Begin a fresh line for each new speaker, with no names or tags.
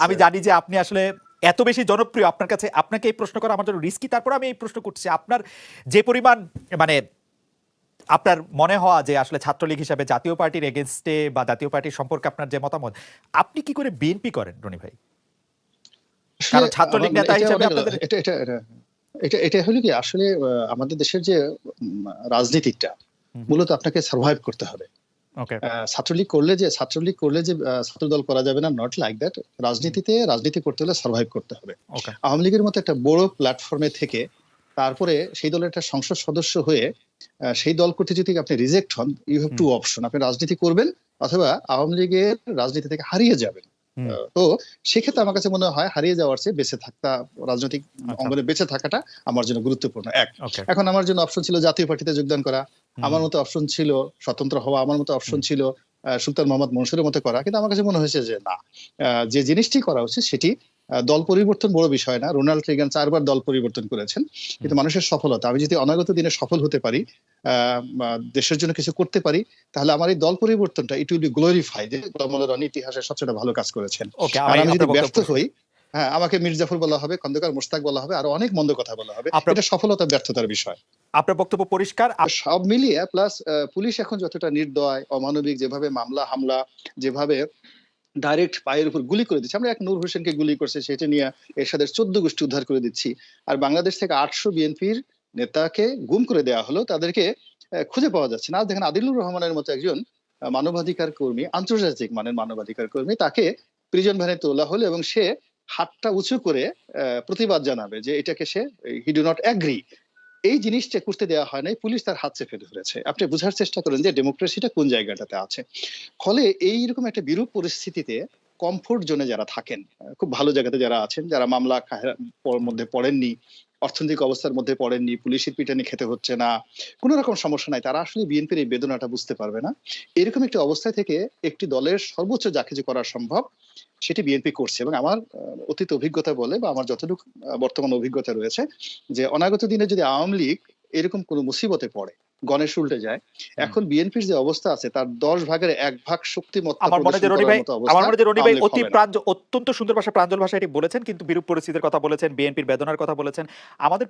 আমি জানি যে আপনি আসলে এত বেশি জনপ্রিয়। আপনার কাছে আপনাকে এই প্রশ্ন করা আমার জন্য রিস্কি। তারপর আমি এই প্রশ্ন করছি আপনার যে পরিমাণ মানে আপনার মনে হওয়া যে আসলে ছাত্রলীগ হিসাবে জাতীয় পার্টির এগেনস্টে বা জাতীয় পার্টির সম্পর্কে আপনার যে মতামত আপনি কি করে বিএনপি করেন রনি ভাই? কারণ ছাত্রলীগ নেতা হিসেবে আপনাদের-
এটা এটা এটা এটা হলো কি আসলে আমাদের দেশের যে রাজনীতিটা মূলত আপনাকে সার্ভাইভ করতে হবে। ছাত্রলীগ করলে যে ছাত্রলীগ করলে যে আহ, ছাত্রদল করা যাবে না নট লাইক দ্যাট রাজনীতিতে রাজনীতি করতে হলে সার্ভাইভ করতে হবে। আওয়ামী লীগের মতো একটা বড় প্ল্যাটফর্মে থেকে তারপরে সেই দলের একটা সংসদ সদস্য হয়ে সেই দল করতে যদি আপনি রিজেক্ট হন ইউ হ্যাভ টু অপশন আপনি রাজনীতি করবেন অথবা আওয়ামী লীগের রাজনীতি থেকে হারিয়ে যাবেন। তো সেক্ষেত্রে আমার কাছে মনে হয় হারিয়ে যাওয়ার চেয়ে বেঁচে থাকা রাজনৈতিক
আচ্ছা।
অঙ্গনে বেঁচে থাকাটা আমার জন্য গুরুত্বপূর্ণ। এক এখন আমার জন্য অপশন ছিল জাতীয় পার্টিতে যোগদান করা। আমার মতো অপশন ছিল স্বতন্ত্র হওয়া আমার মতো অপশন ছিল সুলতান মোহাম্মদ মনসুরের মতো করা। কিন্তু আমার কাছে মনে হয়েছে যে না যে জিনিসটি করা উচিত সেটি দল পরিবর্তন বড় বিষয় না। রোনাল্ড রিগান চারবার দল পরিবর্তন করেছেন। কিন্তু মানুষের সফলতা আমি যদি অনাগত দিনে সফল হতে পারি আহ, দেশের জন্য কিছু করতে পারি তাহলে আমার এই দল পরিবর্তনটা ইট উইল বি গ্লোরিফাই যে গোলাম রনি ইতিহাসের সবচেয়ে ভালো কাজ করেছেন। আর আমি যদি ব্যর্থ হই হ্যাঁ আমাকে মির্জাফর বলা হবে খন্দকার মোস্তাক বলা হবে আর অনেক মন্দ কথা বলা হবে। এটা সফলতা ব্যর্থতার বিষয়।
আপনার বক্তব্য পরিষ্কার?
সব মিলিয়ে প্লাস পুলিশ এখন যতটা নির্দয় অমানবিক যেভাবে মামলা হামলা যেভাবে ডাইরেক্ট পায়ের উপর গুলি করে দিচ্ছে আমরা এক নূর হোসেনকে গুলি করছে সেটা নিয়ে এরশাদের চোদ্দ গোষ্ঠী উদ্ধার করে দিচ্ছি। আর বাংলাদেশ থেকে আটশো বিএনপির নেতাকে গুম করে দেওয়া হলো তাদেরকে খুঁজে পাওয়া যাচ্ছে না। দেখেন আদিলুর রহমানের মতো একজন মানবাধিকার কর্মী আন্তর্জাতিক মানের মানবাধিকার কর্মী তাকে প্রিজন ভ্যানে তোলা হলো এবং সে হাতটা উঁচু করে প্রতিবাদ জানাবে যে এটাকে সে হি ডু নট অ্যাগ্রি এই জিনিসটা করতে দেওয়া হয় নাই, পুলিশ তার হাত চেপে ধরেছে। আপনি বোঝার চেষ্টা করেন যে ডেমোক্রেসিটা কোন জায়গাটাতে আছে। ফলে এইরকম একটা বিরূপ পরিস্থিতিতে কমফোর্ট জোনে যারা থাকেন খুব ভালো জায়গাতে যারা আছেন, যারা মামলা মধ্যে পড়েননি অর্থনৈতিক অবস্থার মধ্যে পড়েননি, পুলিশের পিটানি খেতে হচ্ছে না, কোনো রকম সমস্যা নাই। তারা আসলে বিএনপির এই বেদনাটা বুঝতে পারবে না। এরকম একটি অবস্থায় থেকে একটি দলের সর্বোচ্চ যা কিছু করা সম্ভব, সেটি বিএনপি করছে। এবং আমার অতীত অভিজ্ঞতা বলে বা আমার যতটুকু বর্তমান অভিজ্ঞতা রয়েছে, যে অনাগত দিনে যদি আওয়ামী লীগ এরকম কোনো মুসিবতে পড়ে গণেশ উল্টে যায়। এখন বিএনপির যে অবস্থা আছে তার দশ ভাগের এক ভাগ শক্তি
আমার মনে যে রনি ভাই
মতো অবস্থা
আমার মনে যে রনি ভাই অতি প্রাঞ্জ অত্যন্ত সুন্দর ভাষা প্রাঞ্জল ভাষা এটি বলেছেন কিন্তু বিরূপ পরিস্থিতির কথা বলেছেন বিএনপির বেদনার কথা বলেছেন। আমাদের